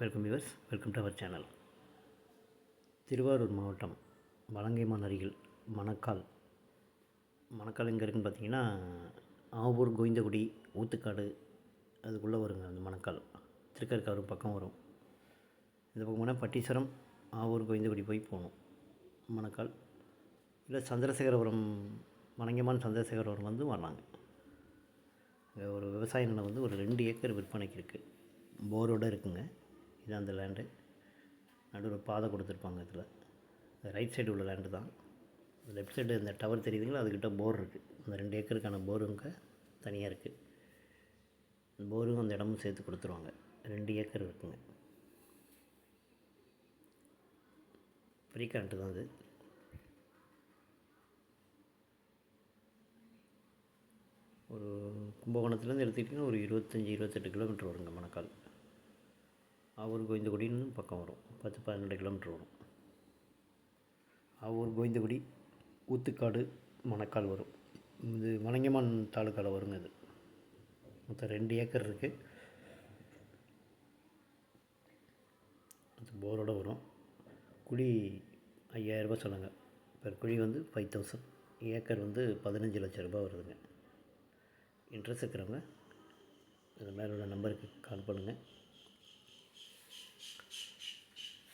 Welcome viewers welcome to our channel Thiruvarur மாவட்டம் வலங்கைமான் அருகில் மணக்கால். மணக்கால் எங்கே இருக்குன்னு பார்த்தீங்கன்னா ஆவூர் கோவிந்தகுடி ஊத்துக்காடு அதுக்குள்ளே வருங்க அந்த மணக்கால். திருக்கற்காடு பக்கம் வரும். இந்த பக்கம் போனால் பட்டீஸ்வரம் ஆவூர் கோவிந்தகுடி போய் போகணும். மணக்கால். இல்லை சந்திரசேகரபுரம் வலங்கைமான் சந்திரசேகரபுரம் வந்து வர்றாங்க. அங்கே ஒரு விவசாய நிலம் வந்து ஒரு ரெண்டு ஏக்கர் விற்பனைக்கு இருக்குது போரோடு இருக்குங்க. இது அந்த லேண்டு நடுவில் பாதை கொடுத்துருப்பாங்க இதில். ரைட் சைடு உள்ள லேண்டு தான். லெஃப்ட் சைடு இந்த டவர் தெரியுதுங்களா? அதுக்கிட்ட போர் இருக்குது அந்த ரெண்டு ஏக்கருக்கான போருங்க தனியாக இருக்குது போரும் அந்த இடமும் சேர்த்து கொடுத்துருவாங்க. ரெண்டு ஏக்கர் இருக்குங்க. ஃப்ரீ கரண்ட்டு தான் அது. ஒரு கும்பகோணத்துலேருந்து எடுத்துக்கிட்டிங்கன்னா ஒரு இருபத்தஞ்சி இருபத்தெட்டு கிலோமீட்டர் வருங்க மணக்கால். ஆவூர் கோவிந்தகுடின்னு பக்கம் வரும். பத்து பன்னெண்டு கிலோமீட்டர் வரும். ஆவூர் கோவிந்தகுடி ஊத்துக்காடு மணக்கால் வரும். இது வலங்கைமான் தாலுக்காவில் வருங்க இது. மொத்தம் ரெண்டு ஏக்கர் இருக்குது அது போரோட வரும். குழி ஐயாயிரரூபா சொன்னாங்க பெர் குழி வந்து ஃபைவ் தௌசண்ட் ஏக்கர் வந்து பதினஞ்சு லட்ச ரூபாய் வருதுங்க. இன்ட்ரெஸ்ட் இருக்கிறவங்க இது மேலே உள்ள நம்பருக்கு கால் பண்ணுங்கள்